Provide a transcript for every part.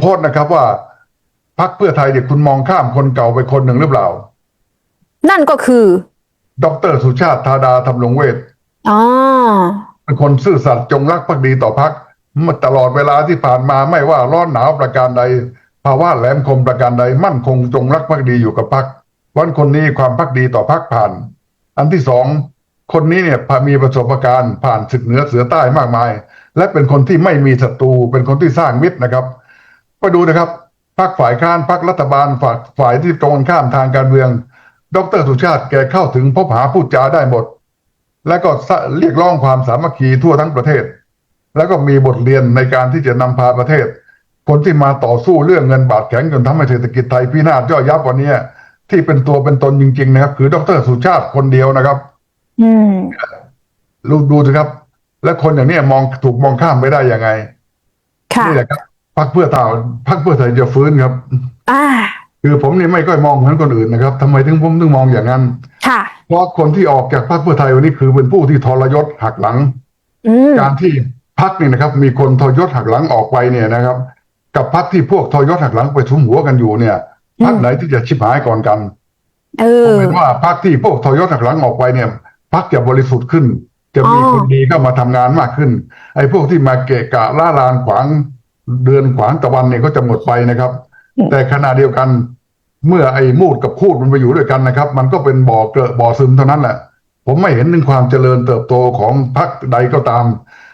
โพสต์นะครับว่าพักเพื่อไทยเนี่ยคุณมองข้ามคนเก่าไปคนหนึ่งหรือเปล่า นั่นก็คือดรสุชาติธาดาธรรมรงเวทอ๋อเป็นคนซื่อสัตย์จงรักภักดีต่อพักมาตลอดเวลาที่ผ่านมาไม่ว่าร้อนหนาวประการใด ภาวะแหลมคมประการใด มั่นคงจงรักภักดีอยู่กับพักวันคนนี้ความพักดีต่อพักผ่าน อันที่สองคนนี้เนี่ยมีประสบการณ์ผ่านศึกเหนือเสือใต้มากมาย และเป็นคนที่ไม่มีศัตรูเป็นคนที่สร้างมิตรนะครับ ไปดูนะครับพักฝ่ายค้านพักรัฐบาลฝ่ายฝ่ายที่ตรงกันข้ามทางการเมือง ดรสุชาติแกเข้าถึงพบหาพูดจาได้หมด และก็เรียกร้องความสามัคคีทั่วทั้งประเทศ แล้วก็มีบทเรียนในการที่จะนำพาประเทศ คนที่มาต่อสู้เรื่องเงินบาทแข็งจนทำให้เศรษฐกิจไทยพินาศย่อยยับวันนี้ที่เป็นตัวเป็นตนจริง ๆ นะครับ คือดรสุชาติคนเดียวนะครับ อืมดูดูสิครับ และคนอย่างนี้มองถูกมองข้ามไม่ได้ยังไงค่ะนี่แหละครับ พักเพื่อไทยพักเพื่อไทยจะฟื้นครับ อ่า คือผมนี่ไม่ค่อยมองเหมือนคนอื่นนะครับทำไมถึงผมถึงมองอย่างนั้น ค่ะ เพราะคนที่ออกจากพรรคเพื่อไทยวันนี้คือเป็นผู้ที่ทรยศหักหลังอืมการที่พรรคนี่นะครับ มีคนทรยศหักหลังออกไปเนี่ยนะครับ กับพรรคที่พวกทรยศหักหลังไปชุมหัวกันอยู่เนี่ยพรรคไหนที่จะชิบหายก่อนกันเอผมอเห็นว่าพรรคที่พวกทรยศหักหลังออกไปเนี่ยพรรคจะบริสุทธิ์ขึ้น จะมีอ๋อคนดีเข้ามาทำงานมากขึ้น ไอ้พวกที่มาเกะกะล่าลานขวาง เดือนขวางตะวันเนี่ยก็จะหมดไปนะครับ แต่ขณะเดียวกัน เมื่อไอ้มูดกับคูดมันไปอยู่ด้วยกันนะครับ มันก็เป็นบ่อเกลอะบ่อซึมเท่านั้นแหละ ผมไม่เห็นถึงความเจริญเติบโตของพรรคใดก็ตาม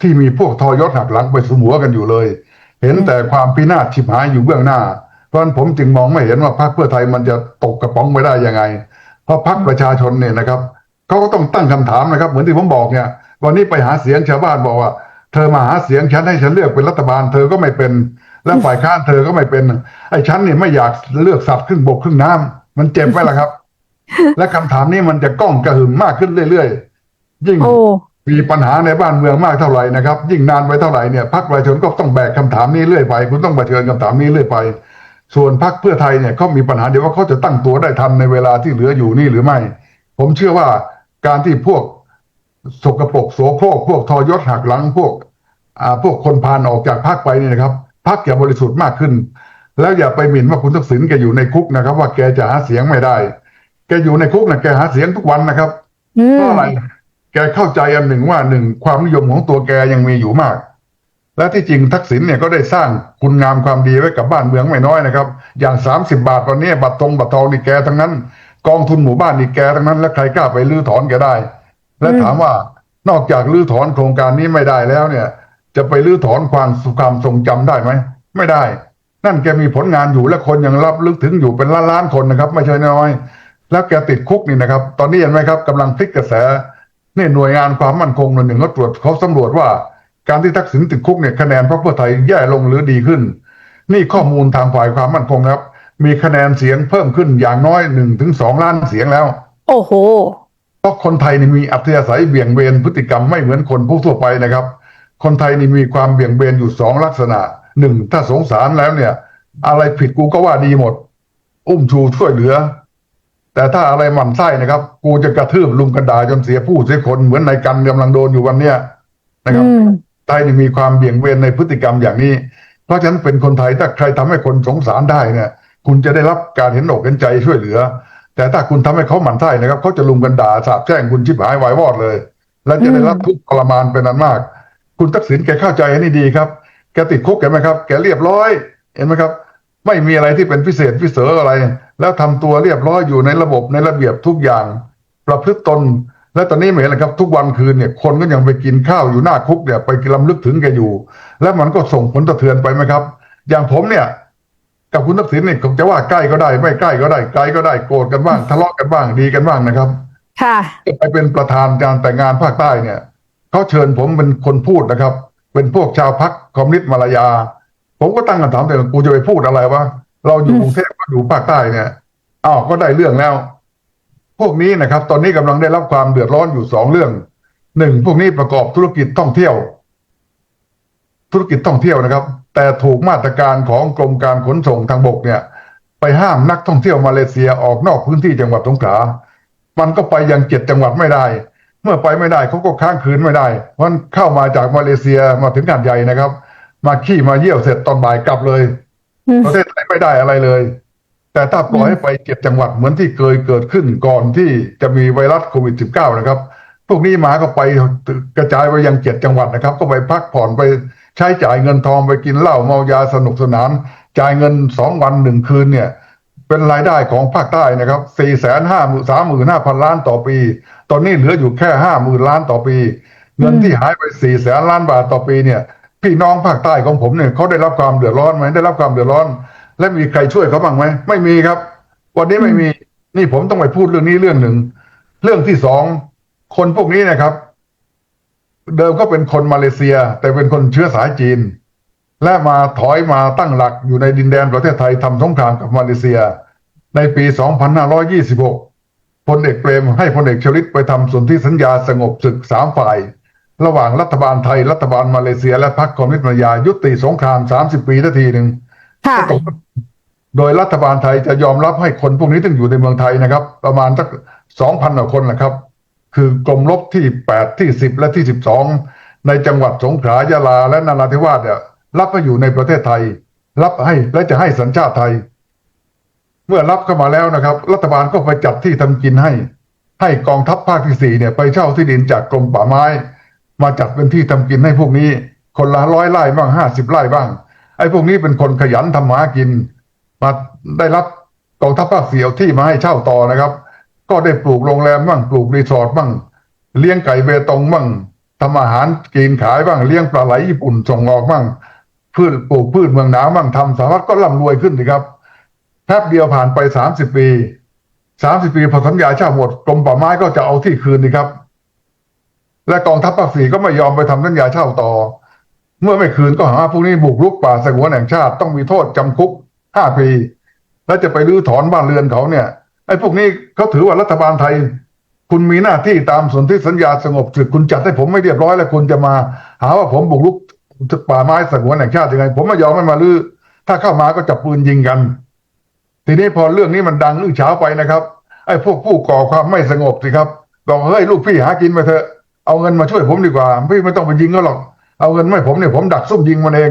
ที่มีพวกทอยศหักหลังไปสมหัวกันอยู่เลย เห็นแต่ความพินาศฉิบหายอยู่เบื้องหน้า เพราะฉะนั้นผมจึงมองไม่เห็นว่าพรรคเพื่อไทยมันจะตกกระป๋องไปได้ยังไง เพราะพรรคประชาชนเนี่ยนะครับเขาก็ต้องตั้งคำถามนะครับ เหมือนที่ผมบอกเนี่ยวันนี้ไปหาเสียงชาวบ้านบอกว่า เธอมาหาเสียงฉันให้ฉันเลือกเป็นรัฐบาล เธอก็ไม่เป็น และฝ่ายค้านเธอก็ไม่เป็น ไอ้ฉันเนี่ยไม่อยากเลือกสัตว์ครึ่งบกครึ่งน้ำมันเจ็บไหมล่ะครับ และคำถามนี้มันจะก้องกระหึ่มมากขึ้นเรื่อยๆ ยิ่งโอ้มีปัญหาในบ้านเมืองมากเท่าไหร่นะครับ ยิ่งนานไปเท่าไหร่เนี่ยพรรคประชาชนก็ต้องแบกคำถามนี้เรื่อยไป คุณต้องเผชิญคำถามนี้เรื่อยไป ส่วนพรรคเพื่อไทยเนี่ยเขามีปัญหาเดียวว่าเขาจะตั้งตัวได้ทันในเวลาที่เหลืออยู่นี่หรือไม่ ผมเชื่อว่าการที่พวก สกปรกโสโครกพวกทอยศหักหลังพวกอ่าพวกคนพานออกจากพรรคไปเนี่ยนะครับพรรคอย่าบริสุทธิ์มากขึ้น แล้วอย่าไปหมิ่นว่าคุณทักษิณแกอยู่ในคุกนะครับ ว่าแกจะหาเสียงไม่ได้ แกอยู่ในคุกนะแกหาเสียงทุกวันนะครับอืเพมราะอะไรแกเข้าใจอันหนึ่งว่าหนึ่งความนิยมของตัวแกยังมีอยู่มาก และที่จริงทักษิณเนี่ยก็ได้สร้างคุณงามความดีไว้กับบ้านเมืองไม่น้อยนะครับ อย่างสามสิบาทวันนี้บัตรตรงบัตรทองนี่แกทั้งนั้น กองทุนหมู่บ้านนี่แกทั้งนั้น และใครกล้าไปรื้อถอนแกได้ และถามว่านอกจากรื้อถอนโครงการนี้ไม่ได้แล้วเนี่ย จะไปรื้อถอนความความทรงจำได้ไหมไม่ได้ นั่นแกมีผลงานอยู่และคนยังรับลึกถึงอยู่เป็นล้านล้านๆคนนะครับ ไม่ใช่น้อยๆแล้วแกติดคุกนี่นะครับ ตอนนี้เห็นไหมครับกำลังพลิกกระแสนี่หน่วยงานความมั่นคงหน่วยหนึ่งเขาตรวจเขาสำรวจว่า การที่ทักษิณติดคุกเนี่ยคะแนนพรรคเพื่อไทยแย่ลงหรือดีขึ้น นี่ข้อมูลทางฝ่ายความมั่นคงครับ มีคะแนนเสียงเพิ่มขึ้นอย่างน้อยหนึ่งถึงสองล้านเสียงแล้ว โอ้โห เพราะคนไทยนี่มีอัธยาศัยเบี่ยงเบนพฤติกรรมไม่เหมือนคนผู้ทั่วไปนะครับ คนไทยนี่มีความเบี่ยงเบนอยู่สองลักษณะหนึ่งถ้าสงสารแล้วเนี่ย อะไรผิดกูก็ว่าดีหมด อุ้มชูช่วยเหลือ แต่ถ้าอะไรหมั่นไส้นะครับ กูจะกระทืบลุมกันดาจนเสียผู้เสียคนเหมือนนายกันกำลังโดนอยู่วันเนี้ยนะครับอืมไทยนี่มีความเบี่ยงเบนในพฤติกรรมอย่างนี้ เพราะฉะนั้นเป็นคนไทยถ้าใครทำให้คนสงสารได้เนี่ย คุณจะได้รับการเห็นอกเห็นใจช่วยเหลือ แต่ถ้าคุณทำให้เขาหมั่นไส้นะครับเขาจะลุมกันด่าสาบแช่งคุณชิบหายวายวอดเลย และจะได้รับทุกข์ทรมานเป็นอันมาก คุณทักษิณแกเข้าใจอันนี้ดีครับ แกติดคุกเห็นไหมครับ แกเรียบร้อย เห็นไหมครับ ไม่มีอะไรที่เป็นพิเศษพิเศษอะไร แล้วทำตัวเรียบร้อยอยู่ในระบบในระเบียบทุกอย่าง ประพฤติตน และตอนนี้ไม่เห็นเลยครับ ทุกวันคืนเนี่ยคนก็ยังไปกินข้าวอยู่หน้าคุกเนี่ยไปลำลึกถึงแกอยู่ และมันก็ส่งผลสะเทือนไปไหมครับ อย่างผมเนี่ย กับคุณทักษิณเนี่ยผมจะว่าใกล้ก็ได้ไม่ใกล้ก็ได้ไกลก็ได้โกรธกันบ้างทะเลาะกันบ้างดีกันบ้างนะครับ ค่ะไปเป็นประธานการแต่งงานภาคใต้เนี่ยเขาเชิญผมเป็นคนพูดนะครับ เป็นพวกชาวพักคอมมิวนิสต์มาลายา ผมก็ตั้งคำถามแต่กูจะไปพูดอะไรวะเราอยู่กรุงเทพก็อยู่ภาคใต้เนี่ยอ้าวก็ได้เรื่องแล้ว พวกนี้นะครับ ตอนนี้กำลังได้รับความเดือดร้อนอยู่สองเรื่องหนึ่งพวกนี้ประกอบธุรกิจท่องเที่ยว ธุรกิจท่องเที่ยวนะครับ แต่ถูกมาตรการของกรมการขนส่งทางบกเนี่ย ไปห้ามนักท่องเที่ยวมาเลเซียออกนอกพื้นที่จังหวัดสงขลา มันก็ไปยังเจ็ดจังหวัดไม่ได้ เมื่อไปไม่ได้เขาก็ค้างคืนไม่ได้มันเข้ามาจากมาเลเซียมาถึงหาดใหญ่นะครับ มาขี้มาเยี่ยวเสร็จตอนบ่ายกลับเลยอืมประเทศไทยไม่ได้อะไรเลย แต่ถ้าปล่อยให้ไปเจ็ดจังหวัดเหมือนที่เคยเกิดขึ้นก่อนที่จะมีไวรัสโควิด -19 นะครับพวกนี้มาก็ไปกระจายไปยังเจ็ดจังหวัดนะครับ ก็ไปพักผ่อนไป ใช้จ่ายเงินทองไปกินเหล้าเมายาสนุกสนาน จ่ายเงินสองวันหนึ่งคืนเนี่ยเป็นรายได้ของภาคใต้นะครับสี่แสนห้าหมื่นสามหมื่นห้าพันล้านต่อปี ตอนนี้เหลืออยู่แค่ห้าหมื่นล้านต่อปี เงินที่หายไปสี่แสนล้านบาทต่อปีเนี่ยพี่น้องภาคใต้ของผมเนี่ยเขาได้รับความเดือดร้อนไหมได้รับความเดือดร้อน และมีใครช่วยเขาบ้างไหมไม่มีครับ วันนี้ไม่มีนี่ผมต้องไปพูดเรื่องนี้เรื่องหนึ่ง เรื่องที่สองคนพวกนี้นะครับ เดิมก็เป็นคนมาเลเซีย แต่เป็นคนเชื้อสายจีน และมาถอยมาตั้งหลักอยู่ในดินแดนประเทศไทยทำสงครามกับมาเลเซีย ในปี 2526พลเอกเปรมให้พลเอกชลิตไปทำสนธิสัญญาสงบศึกสามฝ่าย ระหว่างรัฐบาลไทยรัฐบาลมาเลเซีย และพรรคคอมมิวนิสต์มาเลเซียยุติสงคราม 30 ปีนาทีหนึ่งค่ะก็ตกโดยรัฐบาลไทยจะยอมรับให้คนพวกนี้ต้องอยู่ในเมืองไทยนะครับ ประมาณสักสองพันกว่าคนนะครับ คือกรมรบที่แปดที่สิบและที่สิบสองในจังหวัดสงขลายะลาและนราธิวาสเนี่ยรับให้อยู่ในประเทศไทย รับให้และจะให้สัญชาติไทย เมื่อรับเข้ามาแล้วนะครับ รัฐบาลก็ไปจัดที่ทำกินให้ ให้กองทัพภาคที่สี่เนี่ยไปเช่าที่ดินจากกรมป่าไม้ มาจัดเป็นที่ทำกินให้พวกนี้ คนละร้อยไร่บ้างห้าสิบไร่บ้าง ไอ้พวกนี้เป็นคนขยันทำหากิน มาได้รับกองทัพภาคสี่เอาที่มาให้เช่าต่อนะครับ ก็ได้ปลูกโรงแรมบ้างปลูกรีสอร์ทบ้างเลี้ยงไก่เบตงบ้างทำอาหารกินขายบ้างเลี้ยงปลาไหลญี่ปุ่นส่งออกบ้างพืชปลูกพืชเมืองหนาวบ้างทำสารพัดก็ร่ำรวยขึ้นสิครับแป๊บเดียวผ่านไปสามสิบปีสามสิบปีพอสัญญาเช่าหมดกรมป่าไม้ก็จะเอาที่คืนนี่ครับ และกองทัพภาคสี่ก็ไม่ยอมไปทำสัญญาเช่าต่อ เมื่อไม่คืนก็หาว่าพวกนี้บุกรุกป่าสงวนแห่งชาติต้องมีโทษจำคุกห้าปี แล้วจะไปรื้อถอนบ้านเรือนเขาเนี่ย ไอ้พวกนี้เขาถือว่ารัฐบาลไทย คุณมีหน้าที่ตามสนธิสัญญาสงบศึกคุณจัดให้ผมไม่เรียบร้อยแล้วคุณจะมา หาว่าผมบุกรุกป่าไม้สงวนแห่งชาติยังไง ผมไม่ยอมให้มาลื้อถ้าเข้ามาก็จับปืนยิงกัน ทีนี้พอเรื่องนี้มันดังอื้อฉาไปนะครับ ไอ้พวกผู้ก่อความไม่สงบสิครับบอกเฮ้ยลูกพี่หากินไปเถอะเอาเงินมาช่วยผมดีกว่า พี่ไม่ต้องไปยิงเขาหรอกเอาเงินไม่ผมเนี่ยผมดักซุ่มยิงมันเอง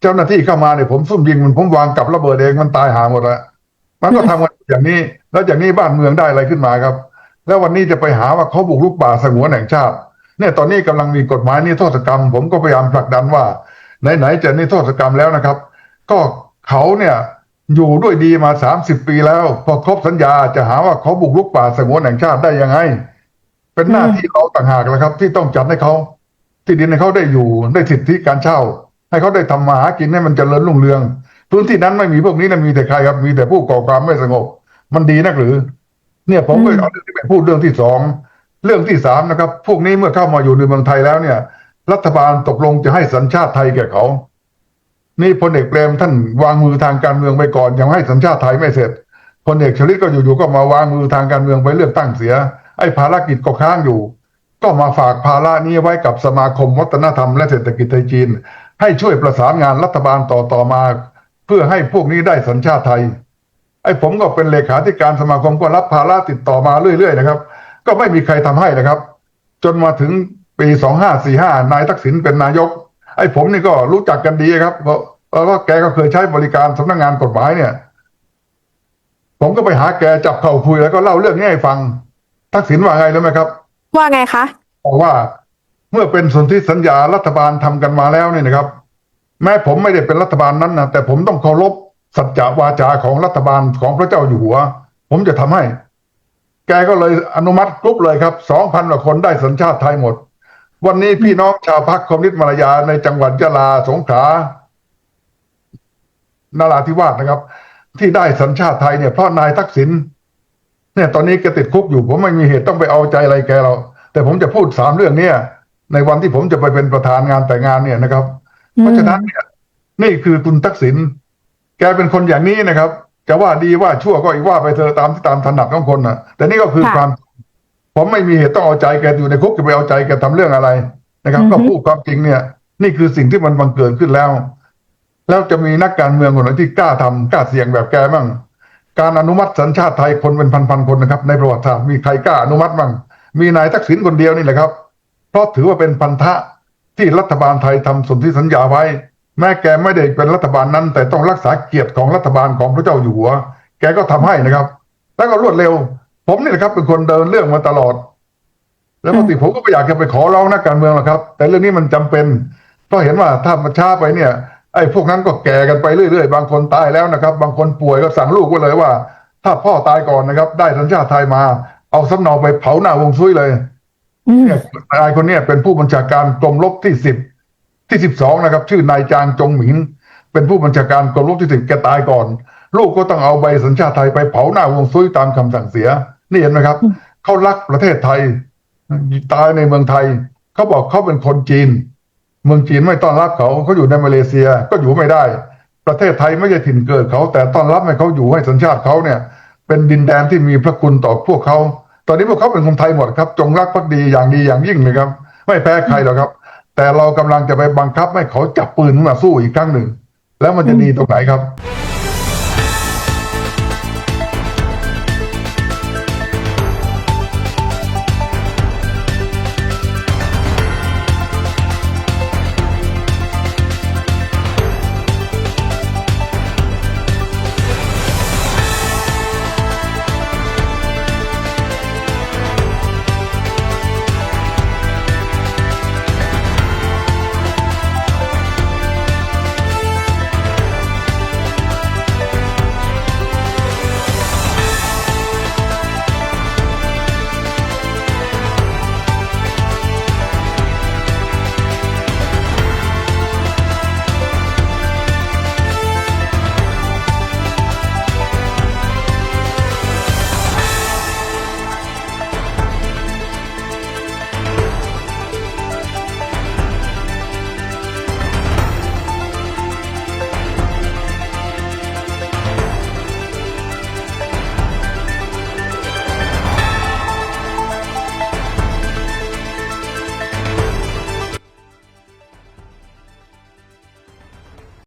เจ้าหน้าที่เข้ามาเนี่ยผมซุ่มยิงมันผมวางกับระเบิดเองมันตายหาหมดละ มันก็ทำกันอย่างนี้ แล้วอย่างนี้บ้านเมืองได้อะไรขึ้นมาครับ แล้ววันนี้จะไปหาว่าเขาบุกรุกป่าสงวนแห่งชาติ เนี่ยตอนนี้กำลังมีกฎหมายนิโทษกรรม ผมก็พยายามผลักดันว่าไหนๆจะนิโทษกรรมแล้วนะครับ ก็เขาเนี่ยอยู่ด้วยดีมาสามสิบปีแล้ว พอครบสัญญาจะหาว่าเขาบุกรุกป่าสงวนแห่งชาติได้ยังไง เป็นหน้าที่เราต่างหากแล้วครับ ที่ต้องจัดให้เขาที่ดินให้เขาได้อยู่ได้สิทธิการเช่า ให้เขาได้ทำมาหากินให้มันเจริญรุ่งเรือง พื้นที่นั้นไม่มีพวกนี้นะมีแต่ใครครับ มีแต่ผู้ก่อความไม่สงบ มันดีนักหรือ เนี่ยผมก็อืมเอาเรื่องที่ไปพูดเรื่องที่สองเรื่องที่สามนะครับ พวกนี้เมื่อเข้ามาอยู่ในเมืองไทยแล้วเนี่ย รัฐบาลตกลงจะให้สัญชาติไทยแก่เขา นี่พลเอกเปรมท่านวางมือทางการเมืองไปก่อน ยังให้สัญชาติไทยไม่เสร็จพลเอกชลิตก็อยู่ๆก็มาวางมือทางการเมืองไปเลือกตั้งเสีย ไอ้ภารกิจก็ค้างอยู่ ก็มาฝากภาระนี้ไว้กับสมาคมวัฒนธรรมและเศรษฐกิจไทยจีน ให้ช่วยประสานงานรัฐบาลต่อต่อมา เพื่อให้พวกนี้ได้สัญชาติไทย ไอ้ผมก็เป็นเลขาธิการสมาคมก็รับภาระติดต่อมาเรื่อยๆนะครับ ก็ไม่มีใครทำให้นะครับ จนมาถึงปีสองห้าสี่ห้านายทักษิณเป็นนายก ไอ้ผมนี่ก็รู้จักกันดีครับเพราะเพราะว่าแกก็เคยใช้บริการสำนักงานกฎหมายเนี่ย ผมก็ไปหาแกจับเข่าคุยแล้วก็เล่าเรื่องนี้ให้ฟัง ทักษิณว่าไงรู้ไหมครับ ว่าไงคะบอกว่าเมื่อเป็นสนธิสัญญารัฐบาลทำกันมาแล้วเนี่ยนะครับ แม้ผมไม่ได้เป็นรัฐบาลนั้นนะแต่ผมต้องเคารพสัจจะวาจาของรัฐบาลของพระเจ้าอยู่หัว ผมจะทำให้ แกก็เลยอนุมัติกรุ๊ปเลยครับสองพันกว่าคนได้สัญชาติไทยหมด วันนี้พี่น้องชาวพรรคคอมมิวนิสต์มาลายาในจังหวัดยะลาสงขลานราธิวาสนะครับ ที่ได้สัญชาติไทยเนี่ยเพราะนายทักษิณเนี่ยตอนนี้แกติดคุกอยู่ ผมไม่มีเหตุต้องไปเอาใจอะไรแกเราแต่ผมจะพูดสามเรื่องเนี้ยในวันที่ผมจะไปเป็นประธานงานแต่งงานเนี่ยนะครับ เพราะฉะนั้นเนี่ยนี่คือคุณทักษิณแกเป็นคนอย่างนี้นะครับ จะว่าดีว่าชั่วก็อีกว่าไปเธอะตามที่ตามถนัดของคนนะแต่นี่ก็คือค่ะความ ผมไม่มีเหตุต้องเอาใจแกอยู่ในคุกจะไปเอาใจแกทำเรื่องอะไรนะครับอือฮึก็พูดความจริงเนี่ย นี่คือสิ่งที่มันบังเกิดขึ้นแล้ว แล้วจะมีนักการเมืองคนไหนที่กล้าทำกล้าเสี่ยงแบบแกบ้างการอนุมัติสัญชาติไทยคนเป็นพันๆคนนะครับ ในประวัติศาสตร์มีใครกล้าอนุมัติบ้างมีนายทักษิณคนเดียวนี่แหละครับ เพราะถือว่าเป็นพันธะ ที่รัฐบาลไทยทำสนธิสัญญาไว้ แม้แกไม่ได้เป็นรัฐบาลนั้น แต่ต้องรักษาเกียรติของรัฐบาลของพระเจ้าอยู่หัว แกก็ทำให้นะครับ แล้วก็รวดเร็ว ผมนี่แหละครับ เป็นคนเดินเรื่องมาตลอด แล้วปกติผมก็ไม่อยากจะไปขอร้องนักการเมืองหรอกครับ แต่เรื่องนี้มันจำเป็นเพราะเห็นว่าถ้ามันช้าไปเนี่ยไอ้พวกนั้นก็แก่กันไปเรื่อยๆ บางคนตายแล้วนะครับ บางคนป่วยก็สั่งลูกไว้เลยว่า ถ้าพ่อตายก่อนนะครับ ได้สัญชาติไทยมา เอาสำเนาไปเผาหน้าวงซุยเลย เนี่ยนายคนเนี้ยเป็นผู้บัญชาการกรมรบที่สิบที่สิบสองนะครับ ชื่อนายจางจงหมิงเป็นผู้บัญชาการกรมรบที่สิบแกตายก่อน ลูกก็ต้องเอาใบสัญชาติไทยไปเผาหน้าวงซุยตามคำสั่งเสีย นี่เห็นไหมครับเขารักประเทศไทย ตายในเมืองไทยเขาบอกเขาเป็นคนจีน เมืองจีนไม่ต้อนรับเขาเขาอยู่ในมาเลเซียก็อยู่ไม่ได้ ประเทศไทยไม่ใช่ถิ่นเกิดเขา แต่ต้อนรับให้เขาอยู่ให้สัญชาติเขาเนี่ย เป็นดินแดนที่มีพระคุณต่อพวกเขา ตอนนี้พวกเขาเป็นคนไทยหมดครับ จงรักภักดีอย่างดีอย่างยิ่งเลยครับ ไม่แพ้ใครหรอกครับ แต่เรากำลังจะไปบังคับให้เขาจับปืนมาสู้อีกครั้งหนึ่ง แล้วมันจะดีตรงไหนครับ